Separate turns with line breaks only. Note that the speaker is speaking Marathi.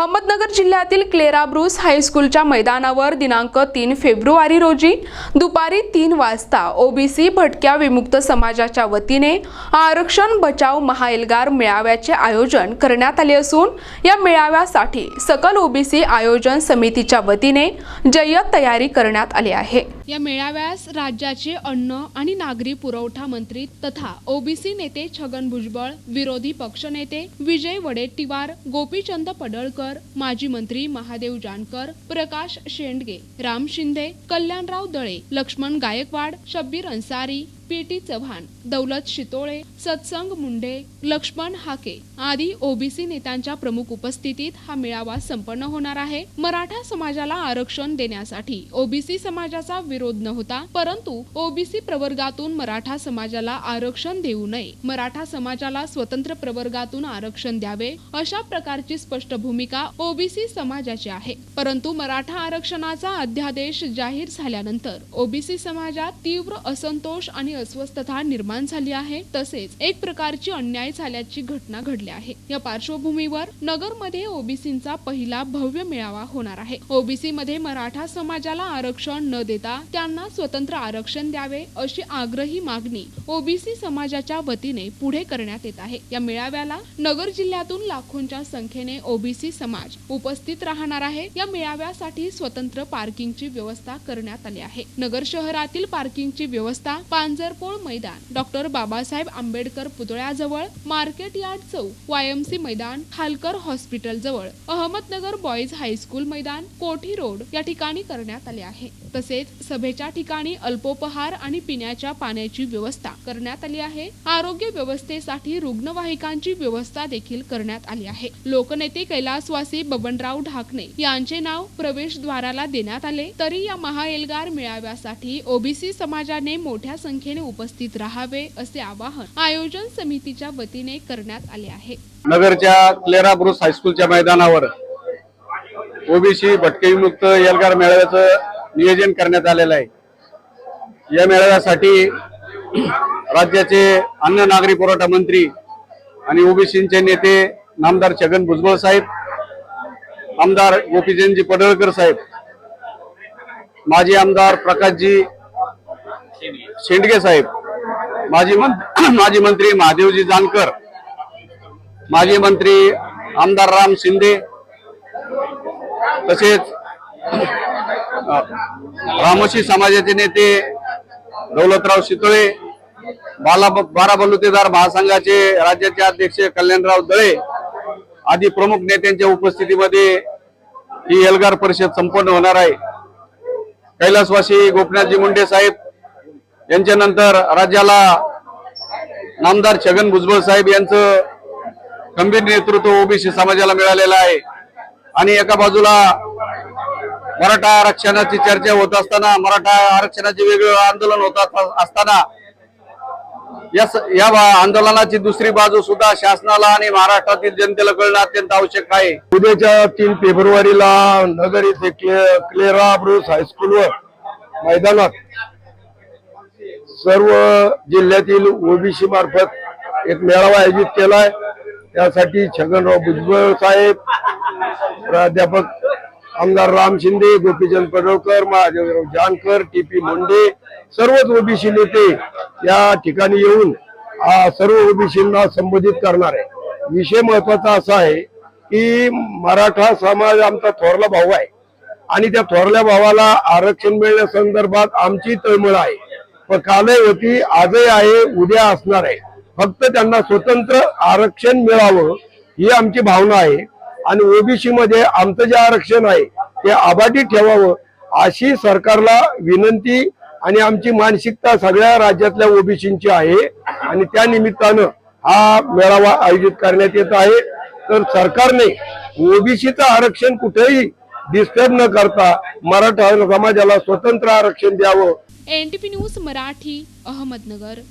अहमदनगर जिल्ह्यातील क्लेरा ब्रूस हायस्कूलच्या मैदानावर दिनांक तीन फेब्रुवारी रोजी दुपारी तीन वाजता ओबीसी भटक्या विमुक्त समाजाच्या वतीने आरक्षण बचाव महाएल्गार मेळाव्याचे आयोजन करण्यात आले असून या मेळाव्यासाठी सकल ओबीसी आयोजन समितीच्या वतीने जय्यत तयारी करण्यात आली आहे. या मेळाव्यास राज्याचे अन्न आणि नागरी पुरवठा मंत्री तथा ओबीसी नेते छगन भुजबळ विरोधी पक्षनेते विजय वडेट्टीवार गोपीचंद पडळकर माजी मंत्री महादेव जानकर प्रकाश शेंडगे राम शिंदे कल्याणराव दळे लक्ष्मण गायकवाड शब्बीर अन्सारी पी टी चव्हाण दौलत शितोळे सत्संग मुंडे लक्ष्मण हाके आदी ओबीसी नेत्यांच्या प्रमुख उपस्थितीत हा मेळावा संपन्न होणार आहे. मराठा समाजाला आरक्षण देण्यासाठी ओबीसी समाजाचा विरोध नव्हता परंतु ओबीसी प्रवर्गातून मराठा समाजाला आरक्षण देऊ नये. मराठा समाजाला स्वतंत्र प्रवर्गातून आरक्षण द्यावे अशा प्रकारची स्पष्ट भूमिका ओबीसी समाजाची आहे. परंतु मराठा आरक्षणाचा अध्यादेश जाहीर झाल्यानंतर ओबीसी समाजात तीव्र असंतोष आणि अस्वस्थता निर्माण झाली आहे तसेच एक प्रकारची अन्याय झाल्याची घटना घडली आहे. या पार्श्वभूमीवर नगरमध्ये ओबीसींचा पहिला भव्य मेळावा होणार आहे. ओबीसी मध्ये मराठा समाजाला आरक्षण न देता त्यांना स्वतंत्र आरक्षण द्यावे अशी आग्रही मागणी ओबीसी समाजाच्या वतीने पुढे करण्यात येत आहे. या मेळाव्याला नगर जिल्ह्यातून लाखोंच्या संख्येने ओबीसी समाज उपस्थित राहणार आहे. या मेळाव्यासाठी स्वतंत्र पार्किंगची व्यवस्था करण्यात आली आहे. नगर शहरातील पार्किंगची व्यवस्था पांजरपोळ मैदान. डॉक्टर बाबासाहेब आंबेडकर पुतळ्याजवळ मार्केट यार्ड चौक वायएमसी मैदान खालकर हॉस्पिटल जवळ. अहमदनगर बॉईज हायस्कूल मैदान कोठी रोड या ठिकाणी करण्यात आले आहे. तसेच सभेच्या ठिकाणी अल्पोपहार आणि पिण्याच्या पाण्याची व्यवस्था करण्यात आली आहे. आरोग्य व्यवस्थेसाठी रुग्णवाहिकांची व्यवस्था देखील करण्यात आली आहे. लोकनेते कैलासवासी बबनराव ढाकणे यांचे नाव प्रवेशद्वाराला देण्यात आले. तरी या महाएल्गार मेळाव्यासाठी ओबीसी समाजाने मोठ्या संख्येने उपस्थित राहावे असे आवाहन आयोजन समितीच्या वतीने करण्यात आले आहे.
नगरच्या क्लेरा ब्रुस हायस्कूलच्या मैदानावर ओबीसी भटके मुक्त एल्गार मेळाव्याचं नियोजन करण्यात आलेलं आहे. या मेळाव्यासाठी राज्याचे अन्न नागरी पुरवठा मंत्री आणि ओबीसीचे नेते नामदार छगन भुजबळ साहेब आमदार गोपीचंदजी पडळकर साहेब माजी आमदार प्रकाशजी शेंडगे साहेब माजी माजी मंत्री महादेवजी जानकर माजी मंत्री आमदार राम शिंदे तसेच रामोशी समाजाचे नेते दौलतराव शितोळे बाला बारा बलुतेदार महासंघाचे राज्याचे अध्यक्ष कल्याणराव दळे आदी प्रमुख नेत्यांच्या उपस्थितीमध्ये ही एल्गार परिषद संपन्न होणार आहे. कैलासवासी गोपनाथजी मुंडे साहेब यांच्यानंतर राज्याला नामदार छगन भुजबळ साहेब यांचं गंभीर नेतृत्व ओबीसी समाजाला मिळालेलं आहे. आणि एका बाजूला मराठा आरक्षणाची चर्चा होत असताना मराठा आरक्षणाचे वेगवेगळं आंदोलन होत असताना या आंदोलनाची दुसरी बाजू सुद्धा शासनाला आणि महाराष्ट्रातील जनतेला कळणं अत्यंत आवश्यक आहे.
उद्याच्या तीन फेब्रुवारीला नगर येथे क्ले- क्लेरा ब्रुस हायस्कूलवर मैदानात सर्व जिल्ह्यातील ओबीसी मार्फत एक मेळावा आयोजित केलाय. त्यासाठी छगनराव भुजबळ साहेब प्राध्यापक आमदार राम शिंदे गोपीचंद पडळकर महादेवराव जानकर टी पी मुंडे सर्वच ओबीसी नेते या ठिकाणी येऊन सर्व ओबीसींना संबोधित करणार आहे. विषय महत्त्वाचा असा आहे की मराठा समाज आमचा थोरला भाऊ आहे आणि त्या थोरल्या भावाला आरक्षण मिळण्यासंदर्भात आमची तळमळ आहे. कालही होती आजही आहे उद्या असणार आहे. फक्त त्यांना स्वतंत्र आरक्षण मिळावं ही आमची भावना आहे. आणि ओबीसी मध्ये आमचं जे आरक्षण आहे ते अबाधित ठेवावं अशी सरकारला विनंती आणि आमची मानसिकता सगळ्या राज्यातल्या ओबीसींची आहे. आणि त्या निमित्तानं हा मेळावा आयोजित करण्यात येत आहे. तर सरकारने ओबीसीचं आरक्षण कुठेही डिस्टर्ब न करता मराठा समाजाला स्वतंत्र आरक्षण द्यावं.
NTP news Marathi Ahmednagar.